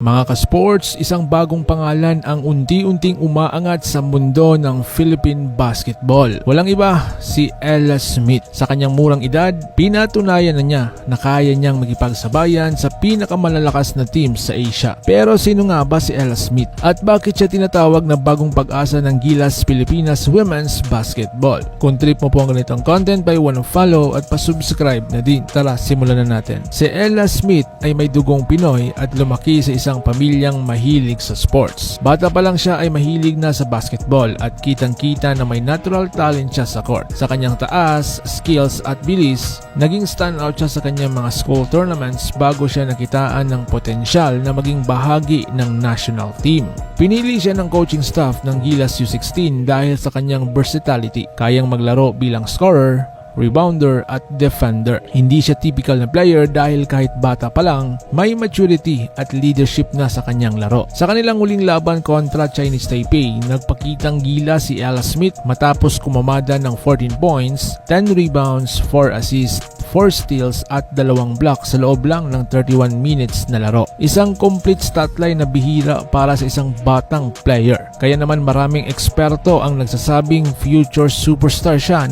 Mga ka-sports, isang bagong pangalan ang unti-unting umaangat sa mundo ng Philippine basketball. Walang iba, si Ella Smith. Sa kanyang murang edad, pinatunayan na niya na kaya niyang magipagsabayan sa pinakamalalakas na team sa Asia. Pero sino nga ba si Ella Smith? At bakit siya tinatawag na bagong pag-asa ng Gilas Pilipinas Women's Basketball? Kung trip mo po ang ganitong content, by one follow at pasubscribe na din. Tara, simulan na natin. Si Ella Smith ay may dugong Pinoy at lumaki sa isang pamilyang mahilig sa sports. Bata pa lang siya ay mahilig na sa basketball at kitang-kita na may natural talent siya sa court. Sa kanyang taas, skills at bilis, naging standout siya sa kanyang mga school tournaments bago siya nakitaan ng potensyal na maging bahagi ng national team. Pinili siya ng coaching staff ng Gilas U16 dahil sa kanyang versatility. Kayang maglaro bilang scorer, rebounder at defender. Hindi siya typical na player dahil kahit bata pa lang, may maturity at leadership na sa kanyang laro. Sa kanilang huling laban kontra Chinese Taipei, nagpakitang gila si Ella Smith matapos kumamada ng 14 points, 10 rebounds, 4 assists, 4 steals at dalawang block sa loob lang ng 31 minutes na laro. Isang complete statline na bihira para sa isang batang player. Kaya naman maraming eksperto ang nagsasabing future superstar siya